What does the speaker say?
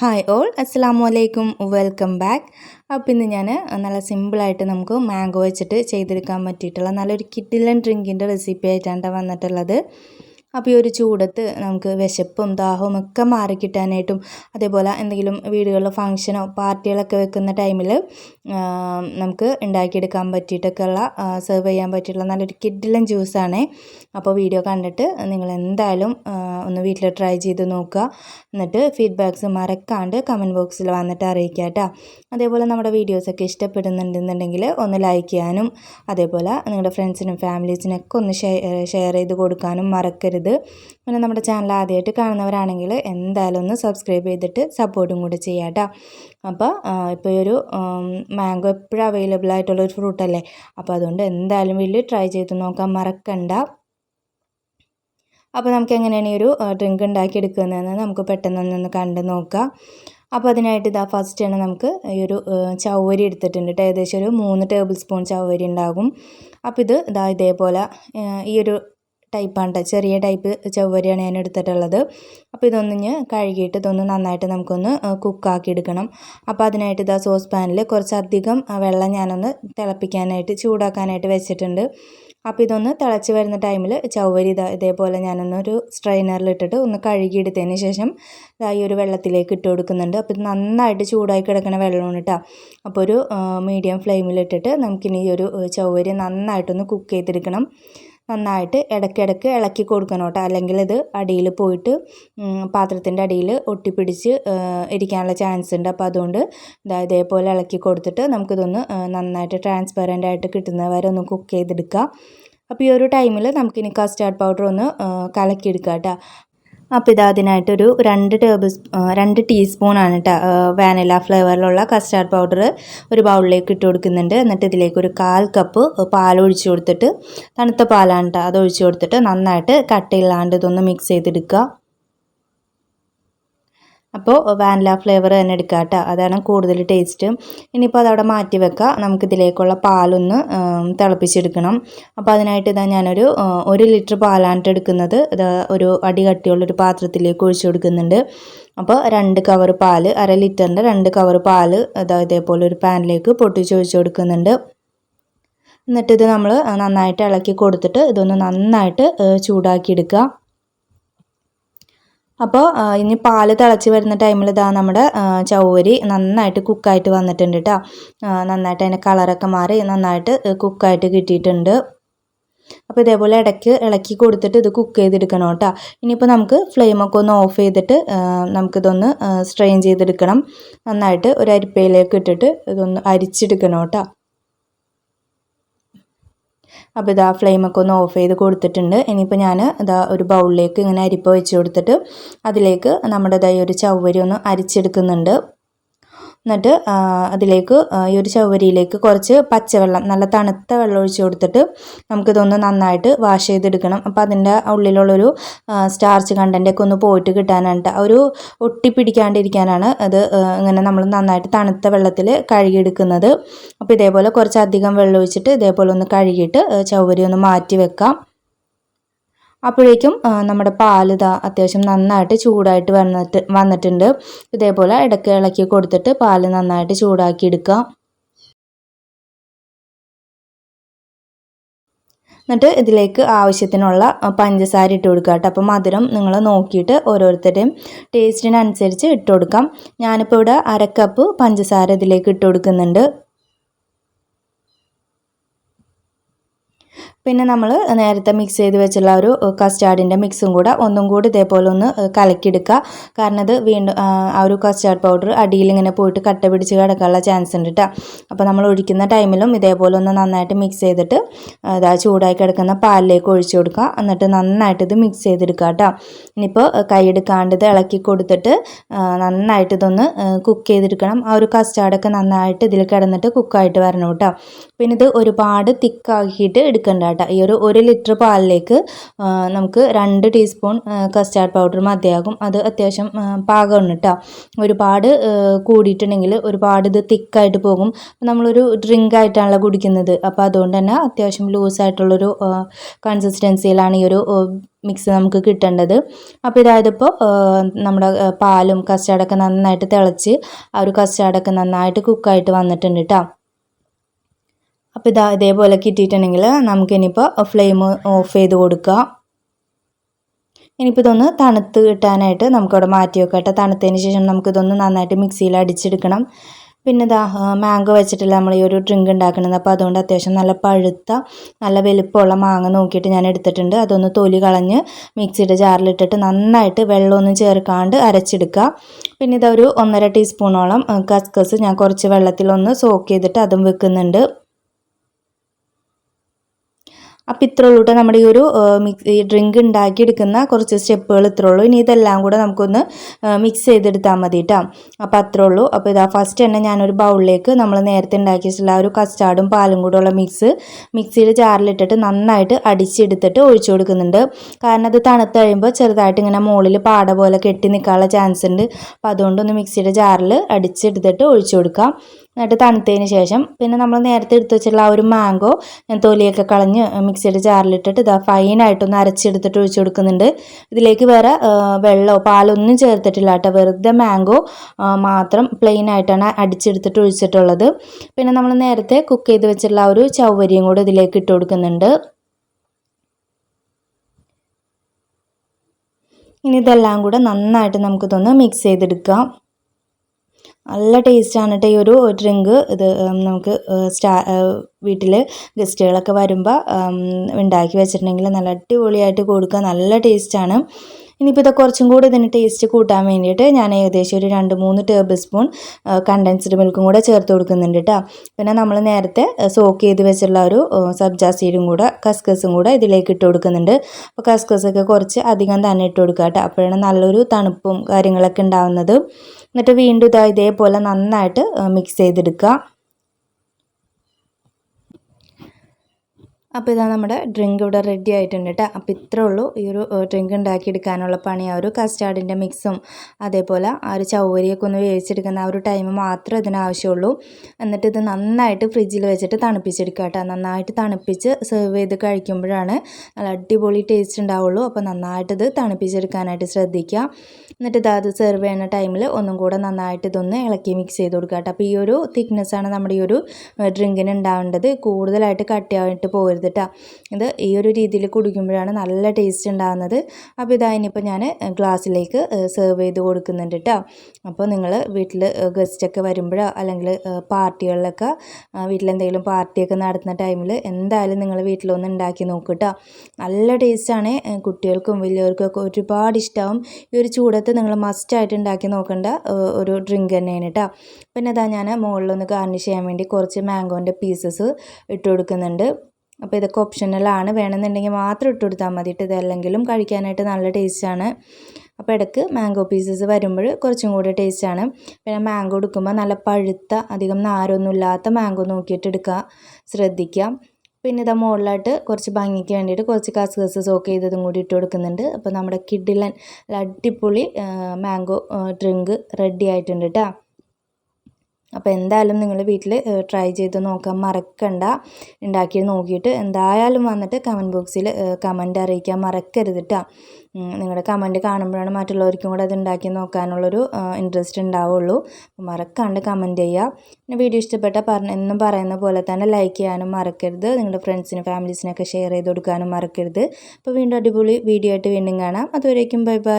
Hi all അസ്സാം വലൈക്കും welcome back അപ്പോൾ ഇന്ന് ഞാൻ നല്ല സിമ്പിളായിട്ട് നമുക്ക് മാംഗോ വെച്ചിട്ട് ചെയ്തെടുക്കാൻ പറ്റിയിട്ടുള്ള നല്ലൊരു കിഡിലൻ ഡ്രിങ്കിന്റെ റെസിപ്പി ആയിട്ടാണ് വന്നിട്ടുള്ളത്. അപ്പോൾ ഈ ഒരു ചൂടത്ത് നമുക്ക് വിശപ്പും ദാഹവും ഒക്കെ മാറിക്കിട്ടാനായിട്ടും അതേപോലെ എന്തെങ്കിലും വീടുകളിൽ ഫങ്ഷനോ പാർട്ടികളൊക്കെ വെക്കുന്ന ടൈമിൽ നമുക്ക് ഉണ്ടാക്കിയെടുക്കാൻ പറ്റിയിട്ടൊക്കെയുള്ള സെർവ് ചെയ്യാൻ പറ്റിയിട്ടുള്ള നല്ലൊരു കിഡിലൻ ജ്യൂസാണ് അപ്പോൾ വീഡിയോ കണ്ടിട്ട് നിങ്ങൾ എന്തായാലും ഒന്ന് വീട്ടിൽ ട്രൈ ചെയ്ത് നോക്കുക. എന്നിട്ട് ഫീഡ്ബാക്ക്സ് മറക്കാണ്ട് കമന്റ് ബോക്സിൽ വന്നിട്ട് അറിയിക്കുക കേട്ടോ. അതേപോലെ നമ്മുടെ വീഡിയോസൊക്കെ ഇഷ്ടപ്പെടുന്നുണ്ടെന്നുണ്ടെങ്കിൽ ഒന്ന് ലൈക്ക് ചെയ്യാനും അതേപോലെ നിങ്ങളുടെ ഫ്രണ്ട്സിനും ഫാമിലീസിനൊക്കെ ഒന്ന് ഷെയർ ചെയ്ത് കൊടുക്കാനും മറക്കരുത്. പിന്നെ നമ്മുടെ ചാനൽ ആദ്യമായിട്ട് കാണുന്നവരാണെങ്കിൽ എന്തായാലും ഒന്ന് സബ്സ്ക്രൈബ് ചെയ്തിട്ട് സപ്പോർട്ടും കൂടി ചെയ്യാം അപ്പോൾ ഇപ്പോൾ ഒരു മാംഗോ എപ്പോഴും അവൈലബിൾ ആയിട്ടുള്ള ഒരു ഫ്രൂട്ടല്ലേ അപ്പോൾ അതുകൊണ്ട് എന്തായാലും വലിയ ട്രൈ ചെയ്ത് നോക്കാൻ മറക്കണ്ട. അപ്പോൾ നമുക്ക് എങ്ങനെയാണ് ഈ ഒരു ഡ്രിങ്ക് ഉണ്ടാക്കിയെടുക്കുന്നതെന്ന് നമുക്ക് പെട്ടെന്നൊന്ന് കണ്ട് നോക്കാം. അപ്പോൾ അതിനായിട്ട് ഇതാ ഫസ്റ്റ് ആണ് നമുക്ക് ഈ ഒരു ചവ്വരി എടുത്തിട്ടുണ്ട് കേട്ടോ ഏകദേശം ഒരു മൂന്ന് ടേബിൾ സ്പൂൺ ചവ്വരി ഉണ്ടാകും. അപ്പോൾ ഇത് ഇതാ ഇതേപോലെ ഈ ഒരു ടൈപ്പാണ് ചെറിയ ടൈപ്പ് ചവ്വരിയാണ് ഞാൻ എടുത്തിട്ടുള്ളത്. അപ്പോൾ ഇതൊന്ന് കഴുകിയിട്ട് ഇതൊന്ന് നന്നായിട്ട് നമുക്കൊന്ന് കുക്കാക്കി എടുക്കണം. അപ്പോൾ അതിനായിട്ട് ഇതാ സോസ് പാനിൽ കുറച്ചധികം വെള്ളം ഞാനൊന്ന് തിളപ്പിക്കാനായിട്ട് ചൂടാക്കാനായിട്ട് വെച്ചിട്ടുണ്ട്. അപ്പോൾ ഇതൊന്ന് തിളച്ച് വരുന്ന ടൈമിൽ ചവ്വരി ഇതാ ഇതേപോലെ ഞാനൊന്നൊരു സ്ട്രെയിനറിലിട്ടിട്ട് ഒന്ന് കഴുകിയെടുത്തതിന് ശേഷം ഇതാ ഈ ഒരു വെള്ളത്തിലേക്ക് ഇട്ട് കൊടുക്കുന്നുണ്ട്. അപ്പോൾ ഇത് നന്നായിട്ട് ചൂടായി കിടക്കണ വെള്ളമാണ് കേട്ടോ അപ്പോൾ ഒരു മീഡിയം ഫ്ലെയിമിലിട്ടിട്ട് നമുക്കിനി ഈ ഒരു ചവ്വരി നന്നായിട്ടൊന്ന് കുക്ക് ചെയ്തെടുക്കണം. നന്നായിട്ട് ഇടയ്ക്കിടയ്ക്ക് ഇളക്കി കൊടുക്കണം കേട്ടോ. അല്ലെങ്കിൽ ഇത് അടിയിൽ പോയിട്ട് പാത്രത്തിന്റെ അടിയിൽ ഒട്ടിപ്പിടിച്ച് ഇരിക്കാനുള്ള ചാൻസ് ഉണ്ട്. അപ്പോൾ അതുകൊണ്ട് ഇതാ ഇതേപോലെ ഇളക്കി കൊടുത്തിട്ട് നമുക്കിതൊന്ന് നന്നായിട്ട് ട്രാൻസ്പെറന്റ് ആയിട്ട് കിട്ടുന്നത് വരെ ഒന്ന് കുക്ക് ചെയ്തെടുക്കാം. അപ്പോൾ ഈ ഒരു ടൈമിൽ നമുക്കിനി കസ്റ്റാർഡ് പൗഡർ ഒന്ന് കലക്കിയെടുക്കാം കേട്ടോ. അപ്പോൾ ഇത് അതിനായിട്ടൊരു രണ്ട് ടേബിൾ രണ്ട് ടീസ്പൂണാണ് കേട്ടോ വാനില ഫ്ലേവറിലുള്ള കസ്റ്റാർഡ് പൗഡർ ഒരു ബൗളിലേക്ക് ഇട്ട് കൊടുക്കുന്നുണ്ട്. എന്നിട്ട് ഇതിലേക്ക് ഒരു കാൽ കപ്പ് പാൽ ഒഴിച്ച് കൊടുത്തിട്ട് തണുത്ത പാലാണ് കേട്ടോ അത് ഒഴിച്ച് കൊടുത്തിട്ട് നന്നായിട്ട് കട്ടയില്ലാണ്ട് ഇതൊന്ന് മിക്സ് ചെയ്തെടുക്കുക. അപ്പോൾ വാനില ഫ്ലേവർ തന്നെ എടുക്കുക കേട്ടോ. അതാണ് കൂടുതൽ ടേസ്റ്റ് ഇനിയിപ്പോൾ അതവിടെ മാറ്റി വെക്കുക നമുക്കിതിലേക്കുള്ള പാലൊന്ന് തിളപ്പിച്ചെടുക്കണം. അപ്പോൾ അതിനായിട്ട് ഇതാ ഞാനൊരു ഒരു ലിറ്റർ പാലാണ് എടുക്കുന്നത്. ഇത് ഒരു അടി കട്ടിയുള്ളൊരു പാത്രത്തിലേക്ക് ഒഴിച്ചു കൊടുക്കുന്നുണ്ട്. അപ്പോൾ രണ്ട് കവർ പാൽ അര ലിറ്ററിന്റെ രണ്ട് കവർ പാൽ അതായത് ഇതേപോലെ ഒരു പാനിലേക്ക് പൊട്ടിച്ച് ഒഴിച്ചു കൊടുക്കുന്നുണ്ട്. എന്നിട്ട് നമ്മൾ നന്നായിട്ട് ഇളക്കി കൊടുത്തിട്ട് ഇതൊന്ന് നന്നായിട്ട് ചൂടാക്കി എടുക്കുക അപ്പോൾ ഇനി പാൽ തിളച്ച് വരുന്ന ടൈമിൽ ഇതാ നമ്മുടെ ചൗവരി നന്നായിട്ട് കുക്കായിട്ട് വന്നിട്ടുണ്ട് കേട്ടോ നന്നായിട്ട് അതിന്റെ കളറൊക്കെ മാറി നന്നായിട്ട് കുക്കായിട്ട് കിട്ടിയിട്ടുണ്ട്. അപ്പോൾ ഇതേപോലെ ഇടയ്ക്ക് ഇളക്കി കൊടുത്തിട്ട് ഇത് കുക്ക് ചെയ്തെടുക്കണം കേട്ടോ ഇനിയിപ്പോൾ നമുക്ക് ഫ്ലെയിമൊക്കെ ഒന്ന് ഓഫ് ചെയ്തിട്ട് നമുക്കിതൊന്ന് സ്ട്രെയിൻ ചെയ്തെടുക്കണം. നന്നായിട്ട് ഒരു അരിപ്പയിലേക്ക് ഇട്ടിട്ട് ഇതൊന്ന് അരിച്ചെടുക്കണം കേട്ടോ അപ്പോൾ ഇതാ ഫ്ലെയിമൊക്കെ ഒന്ന് ഓഫ് ചെയ്ത് കൊടുത്തിട്ടുണ്ട്. ഇനിയിപ്പോൾ ഞാൻ ഇതാ ഒരു ബൗളിലേക്ക് ഇങ്ങനെ അരിപ്പ വെച്ച് കൊടുത്തിട്ട് അതിലേക്ക് നമ്മുടെ ഒരു ചവ്വരി ഒന്ന് അരിച്ചെടുക്കുന്നുണ്ട്. എന്നിട്ട് അതിലേക്ക് ഈ ഒരു ചവരിയിലേക്ക് കുറച്ച് പച്ചവെള്ളം നല്ല തണുത്ത വെള്ളം ഒഴിച്ച് കൊടുത്തിട്ട് നമുക്കിതൊന്ന് നന്നായിട്ട് വാഷ് ചെയ്തെടുക്കണം. അപ്പോൾ അതിന്റെ ഉള്ളിലുള്ളൊരു സ്റ്റാർച്ച് കണ്ടന്റൊക്കെ ഒന്ന് പോയിട്ട് കിട്ടാനായിട്ട് ഒരു ഒട്ടിപ്പിടിക്കാണ്ടിരിക്കാനാണ് അത് ഇങ്ങനെ നമ്മൾ നന്നായിട്ട് തണുത്ത വെള്ളത്തിൽ കഴുകിയെടുക്കുന്നത്. അപ്പോൾ ഇതേപോലെ കുറച്ചധികം വെള്ളം ഒഴിച്ചിട്ട് ഇതേപോലെ ഒന്ന് കഴുകിയിട്ട് ചവരി ഒന്ന് മാറ്റി വെക്കാം. അപ്പോഴേക്കും നമ്മുടെ പാൽ ഇതാ അത്യാവശ്യം നന്നായിട്ട് ചൂടായിട്ട് വന്നിട്ട് വന്നിട്ടുണ്ട്. ഇതേപോലെ ഇടയ്ക്ക് ഇളക്കി കൊടുത്തിട്ട് പാൽ നന്നായിട്ട് ചൂടാക്കി എടുക്കുക. എന്നിട്ട് ഇതിലേക്ക് ആവശ്യത്തിനുള്ള പഞ്ചസാര ഇട്ട് കൊടുക്കുക കേട്ടോ. അപ്പോൾ മധുരം നിങ്ങൾ നോക്കിയിട്ട് ഓരോരുത്തരുടെയും ടേസ്റ്റിനനുസരിച്ച് ഇട്ട് കൊടുക്കാം. ഞാനിപ്പോൾ ഇവിടെ അരക്കപ്പ് പഞ്ചസാര ഇതിലേക്ക് ഇട്ട് കൊടുക്കുന്നുണ്ട്. പിന്നെ നമ്മൾ നേരത്തെ മിക്സ് ചെയ്ത് വെച്ചുള്ള ഒരു കസ്റ്റാർഡിന്റെ മിക്സും കൂടെ ഒന്നും കൂടി ഇതേപോലെ ഒന്ന് കലക്കിയെടുക്കുക കാരണം അത് വീണ്ടും ആ ഒരു കസ്റ്റാർഡ് പൗഡർ അടിയിൽ ഇങ്ങനെ പോയിട്ട് കട്ട പിടിച്ച് കിടക്കാനുള്ള ചാൻസ് ഉണ്ട് കേട്ടോ അപ്പോൾ നമ്മൾ ഒഴിക്കുന്ന ടൈമിലും ഇതേപോലെ ഒന്ന് നന്നായിട്ട് മിക്സ് ചെയ്തിട്ട് ഇതാ ചൂടായി കിടക്കുന്ന പാലിലേക്ക് ഒഴിച്ചു കൊടുക്കുക എന്നിട്ട് നന്നായിട്ട് ഇത് മിക്സ് ചെയ്തെടുക്കുക കേട്ടോ ഇനിയിപ്പോൾ കൈയെടുക്കാണ്ട് ഇത് ഇളക്കി കൊടുത്തിട്ട് നന്നായിട്ട് ഇതൊന്ന് കുക്ക് ചെയ്തെടുക്കണം. ആ ഒരു കസ്റ്റാർഡൊക്കെ നന്നായിട്ട് ഇതിൽ കിടന്നിട്ട് കുക്കായിട്ട് വരണം കേട്ടോ പിന്നെ ഇത് ഒരുപാട് തിക്കാക്കിയിട്ട് എടുക്കണ്ട കേട്ടോ ഈ ഒരു ഒരു ലിറ്റർ പാലിലേക്ക് നമുക്ക് രണ്ട് ടീസ്പൂൺ കസ്റ്റാർഡ് പൗഡർ മതിയാകും. അത് അത്യാവശ്യം പാകമാണ് കേട്ടോ ഒരുപാട് കൂടിയിട്ടുണ്ടെങ്കിൽ ഒരുപാട് ഇത് തിക്കായിട്ട് പോകും. നമ്മളൊരു ഡ്രിങ്ക് ആയിട്ടാണല്ലോ കുടിക്കുന്നത്. അപ്പോൾ അതുകൊണ്ട് തന്നെ അത്യാവശ്യം ലൂസായിട്ടുള്ളൊരു കൺസിസ്റ്റൻസിയിലാണ് ഈ ഒരു മിക്സ് നമുക്ക് കിട്ടേണ്ടത്. അപ്പോൾ ഇതായതിപ്പോൾ നമ്മുടെ പാലും കസ്റ്റാർഡൊക്കെ നന്നായിട്ട് തിളച്ച് ആ ഒരു കസ്റ്റാർഡൊക്കെ നന്നായിട്ട് കുക്കായിട്ട് വന്നിട്ടുണ്ട് കേട്ടോ അപ്പോൾ ഇതാ ഇതേപോലെ കിട്ടിയിട്ടുണ്ടെങ്കിൽ നമുക്കിനിയിപ്പോൾ ഫ്ലെയിം ഓഫ് ചെയ്ത് കൊടുക്കുക ഇനിയിപ്പോൾ ഇതൊന്ന് തണുത്ത് കിട്ടാനായിട്ട് നമുക്കവിടെ മാറ്റി വെക്കട്ടെ തണുത്തതിന് ശേഷം നമുക്കിതൊന്ന് നന്നായിട്ട് മിക്സിയിൽ അടിച്ചെടുക്കണം. പിന്നെ ഇതാ മാംഗോ വെച്ചിട്ടില്ല നമ്മൾ ഈ ഒരു ഡ്രിങ്ക് ഉണ്ടാക്കുന്നത്. അപ്പോൾ അതുകൊണ്ട് അത്യാവശ്യം നല്ല പഴുത്ത നല്ല വലുപ്പമുള്ള മാങ്ങ നോക്കിയിട്ട് ഞാൻ എടുത്തിട്ടുണ്ട്. അതൊന്ന് തൊലി കളഞ്ഞ് മിക്സിയുടെ ജാറിലിട്ടിട്ട് നന്നായിട്ട് വെള്ളമൊന്നും ചേർക്കാണ്ട് അരച്ചെടുക്കുക. പിന്നെ ഇതൊരു ഒന്നര ടീസ്പൂണോളം കസ്കസ് ഞാൻ കുറച്ച് വെള്ളത്തിലൊന്ന് സോക്ക് ചെയ്തിട്ട് അതും വെക്കുന്നുണ്ട്. അപ്പം ഇത്ര ഉള്ളൂ നമ്മുടെ ഈ ഒരു മിക്സ് ഡ്രിങ്ക് ഉണ്ടാക്കിയെടുക്കുന്ന കുറച്ച് സ്റ്റെപ്പുകൾ ഇത്ര ഉള്ളൂ ഇനി ഇതെല്ലാം കൂടെ നമുക്കൊന്ന് മിക്സ് ചെയ്തെടുത്താൽ മതി കേട്ടോ അപ്പോൾ അത്രേ ഉള്ളൂ. അപ്പോൾ ഇതാ ഫസ്റ്റ് തന്നെ ഞാനൊരു ബൗളിലേക്ക് നമ്മൾ നേരത്തെ ഉണ്ടാക്കിയിട്ടുള്ള ആ ഒരു കസ്റ്റാർഡും പാലും കൂടെയുള്ള മിക്സ് മിക്സിയിൽ ജാറിലിട്ടിട്ട് നന്നായിട്ട് അടിച്ചെടുത്തിട്ട് ഒഴിച്ചു കൊടുക്കുന്നുണ്ട്. കാരണം അത് തണുത്ത് കഴിയുമ്പോൾ ചെറുതായിട്ട് ഇങ്ങനെ മുകളിൽ പാട പോലെ കെട്ടി നിൽക്കാനുള്ള ചാൻസ് ഉണ്ട്. അപ്പോൾ അതുകൊണ്ടൊന്ന് മിക്സിയുടെ ജാറിൽ അടിച്ചെടുത്തിട്ട് ഒഴിച്ചു കൊടുക്കാം. എന്നിട്ട് തണുത്തതിന് ശേഷം പിന്നെ നമ്മൾ നേരത്തെ എടുത്തു വെച്ചിട്ടുള്ള ആ ഒരു മാംഗോ ഞാൻ തൊലിയൊക്കെ കളഞ്ഞ് മിക്സിയുടെ ജാറിലിട്ടിട്ട് ഇതാ ഫൈനായിട്ടൊന്ന് അരച്ചെടുത്തിട്ട് ഒഴിച്ചു കൊടുക്കുന്നുണ്ട്. ഇതിലേക്ക് വേറെ വെള്ളമോ പാലൊന്നും ചേർത്തിട്ടില്ല കേട്ടോ. വെറുതെ മാംഗോ മാത്രം പ്ലെയിൻ ആയിട്ടാണ് അടിച്ചെടുത്തിട്ട് ഒഴിച്ചിട്ടുള്ളത്. പിന്നെ നമ്മൾ നേരത്തെ കുക്ക് ചെയ്ത് വെച്ചിട്ടുള്ള ഒരു ചൗവരിയും കൂടെ ഇതിലേക്ക് ഇട്ട് കൊടുക്കുന്നുണ്ട്. ഇനി ഇതെല്ലാം കൂടെ നന്നായിട്ട് നമുക്കിതൊന്ന് മിക്സ് ചെയ്തെടുക്കാം. നല്ല ടേസ്റ്റാണ് കേട്ടോ ഈ ഒരു ഡ്രിങ്ക് ഇത് നമുക്ക് സ്റ്റാ വീട്ടിൽ ഗസ്റ്റുകളൊക്കെ വരുമ്പോൾ ഉണ്ടാക്കി വെച്ചിട്ടുണ്ടെങ്കിൽ നല്ല അടിപൊളിയായിട്ട് കൊടുക്കുക നല്ല ടേസ്റ്റാണ് ഇനിയിപ്പോൾ ഇത് കുറച്ചും കൂടി ഇതിന് ടേസ്റ്റ് കൂട്ടാൻ വേണ്ടിയിട്ട് ഞാൻ ഏകദേശം ഒരു രണ്ട് മൂന്ന് ടേബിൾ സ്പൂൺ കണ്ടൻസ്ഡ് മിൽക്കും കൂടെ ചേർത്ത് കൊടുക്കുന്നുണ്ട് കേട്ടോ പിന്നെ നമ്മൾ നേരത്തെ സോക്ക് ചെയ്ത് വെച്ചുള്ള ഒരു സബ്ജാ സീഡും കൂടെ കസ്കസും കൂടെ ഇതിലേക്ക് ഇട്ട് കൊടുക്കുന്നുണ്ട്. അപ്പോൾ കസ്കസൊക്കെ കുറച്ച് അധികം തന്നെ ഇട്ട് കൊടുക്കുക കേട്ടോ അപ്പോഴാണ് നല്ലൊരു തണുപ്പും കാര്യങ്ങളൊക്കെ ഉണ്ടാവുന്നത്. എന്നിട്ട് വീണ്ടും ഇതാ ഇതേപോലെ നന്നായിട്ട് മിക്സ് ചെയ്തെടുക്കുക. അപ്പോൾ ഇതാ നമ്മുടെ ഡ്രിങ്ക് ഇവിടെ റെഡി ആയിട്ടുണ്ട് കേട്ടോ. അപ്പോൾ ഇത്രേ ഉള്ളൂ. ഈ ഒരു ഡ്രിങ്ക് ഉണ്ടാക്കിയെടുക്കാനുള്ള പണി. ആ ഒരു കസ്റ്റാർഡിന്റെ മിക്സും അതേപോലെ ആ ഒരു ചൗവരിയൊക്കെ ഒന്ന് വേവിച്ചെടുക്കുന്ന ആ ഒരു ടൈം മാത്രമേ ഇതിനാവശ്യമുള്ളൂ എന്നിട്ട് ഇത് നന്നായിട്ട് ഫ്രിഡ്ജിൽ വെച്ചിട്ട് തണുപ്പിച്ചെടുക്കുക കേട്ടോ. നന്നായിട്ട് തണുപ്പിച്ച് സെർവ് ചെയ്ത് കഴിക്കുമ്പോഴാണ് നല്ല അടിപൊളി ടേസ്റ്റ് ഉണ്ടാവുള്ളൂ. അപ്പോൾ നന്നായിട്ട് ഇത് തണുപ്പിച്ചെടുക്കാനായിട്ട് ശ്രദ്ധിക്കുക. എന്നിട്ട് ഇത് സെർവ് ചെയ്യുന്ന ടൈമിൽ ഒന്നും കൂടെ നന്നായിട്ട് ഇതൊന്ന് ഇളക്കി മിക്സ് ചെയ്ത് കൊടുക്കുക കേട്ടോ. അപ്പോൾ ഈ ഒരു തിക്നെസ്സാണ് നമ്മുടെ ഈ ഒരു ഡ്രിങ്കിന് ഉണ്ടാവേണ്ടത്. കൂടുതലായിട്ട് കട്ടിയായിട്ട് പോകരുത്. കേട്ടോ ഇത് ഈ ഒരു രീതിയിൽ കുടിക്കുമ്പോഴാണ് നല്ല ടേസ്റ്റ് ഉണ്ടാകുന്നത്. അപ്പോൾ ഇതാ ഇനിയിപ്പോൾ ഞാൻ ഗ്ലാസ്സിലേക്ക് സെർവ് ചെയ്ത് കൊടുക്കുന്നുണ്ട് കേട്ടോ അപ്പോൾ നിങ്ങൾ വീട്ടിൽ ഗസ്റ്റൊക്കെ വരുമ്പോഴോ അല്ലെങ്കിൽ പാർട്ടികളിലൊക്കെ വീട്ടിലെന്തെങ്കിലും പാർട്ടിയൊക്കെ നടത്തുന്ന ടൈമിൽ എന്തായാലും നിങ്ങൾ വീട്ടിലൊന്ന് ഉണ്ടാക്കി നോക്കുക നല്ല ടേസ്റ്റാണ് കുട്ടികൾക്കും വലിയവർക്കൊക്കെ ഒരുപാട് ഇഷ്ടമാവും ഈ ഒരു ചൂടത്ത് നിങ്ങൾ മസ്റ്റായിട്ട് ഉണ്ടാക്കി നോക്കേണ്ട ഒരു ഡ്രിങ്ക് തന്നെയാണ് കേട്ടോ പിന്നെ അതാ ഞാൻ മുകളിലൊന്ന് ഗാർണിഷ് ചെയ്യാൻ വേണ്ടി കുറച്ച് മാംഗോന്റെ പീസസ് ഇട്ട് കൊടുക്കുന്നുണ്ട്. അപ്പോൾ ഇതൊക്കെ ഓപ്ഷണലാണ് വേണമെന്നുണ്ടെങ്കിൽ മാത്രം ഇട്ട് കൊടുത്താൽ മതി. ഇതല്ലെങ്കിലും കഴിക്കാനായിട്ട് നല്ല ടേസ്റ്റാണ് അപ്പോൾ ഇടയ്ക്ക് മാംഗോ പീസസ് വരുമ്പോൾ കുറച്ചും കൂടി ടേസ്റ്റാണ് പിന്നെ മാംഗോ എടുക്കുമ്പോൾ നല്ല പഴുത്ത അധികം നാരൊന്നും ഇല്ലാത്ത മാംഗോ നോക്കിയിട്ട് എടുക്കുക. ശ്രദ്ധിക്കാം പിന്നെ ഇതാ മുകളിലായിട്ട് കുറച്ച് ഭംഗിക്ക് വേണ്ടിയിട്ട് കുറച്ച് കസ്കസ് സോക്ക് ചെയ്തതും കൂടി ഇട്ട് കൊടുക്കുന്നുണ്ട്. അപ്പോൾ നമ്മുടെ കിഡിലൻ അടിപൊളി മാംഗോ ഡ്രിങ്ക് റെഡി ആയിട്ടുണ്ട് കേട്ടോ. അപ്പോൾ എന്തായാലും നിങ്ങൾ വീട്ടിൽ ട്രൈ ചെയ്ത് നോക്കാൻ മറക്കണ്ട. ഉണ്ടാക്കി നോക്കിയിട്ട് എന്തായാലും വന്നിട്ട് കമന്റ് ബോക്സിൽ കമന്റ് അറിയിക്കാൻ മറക്കരുത് കേട്ടോ നിങ്ങളുടെ കമന്റ് കാണുമ്പോഴാണ് മറ്റുള്ളവർക്കും കൂടെ അത് ഉണ്ടാക്കി നോക്കാനുള്ളൊരു ഇൻട്രസ്റ്റ് ഉണ്ടാവുള്ളൂ. മറക്കാണ്ട് കമന്റ് ചെയ്യുക പിന്നെ വീഡിയോ ഇഷ്ടപ്പെട്ട പറഞ്ഞ എന്നും പറയുന്ന പോലെ തന്നെ ലൈക്ക് ചെയ്യാനും മറക്കരുത്. നിങ്ങളുടെ ഫ്രണ്ട്സിനും ഫാമിലീസിനൊക്കെ ഷെയർ ചെയ്ത് കൊടുക്കാനും മറക്കരുത്. അപ്പോൾ വീണ്ടും അടിപൊളി വീഡിയോ ആയിട്ട് വീണ്ടും കാണാം. അതുവരേക്കും ബൈ ബൈ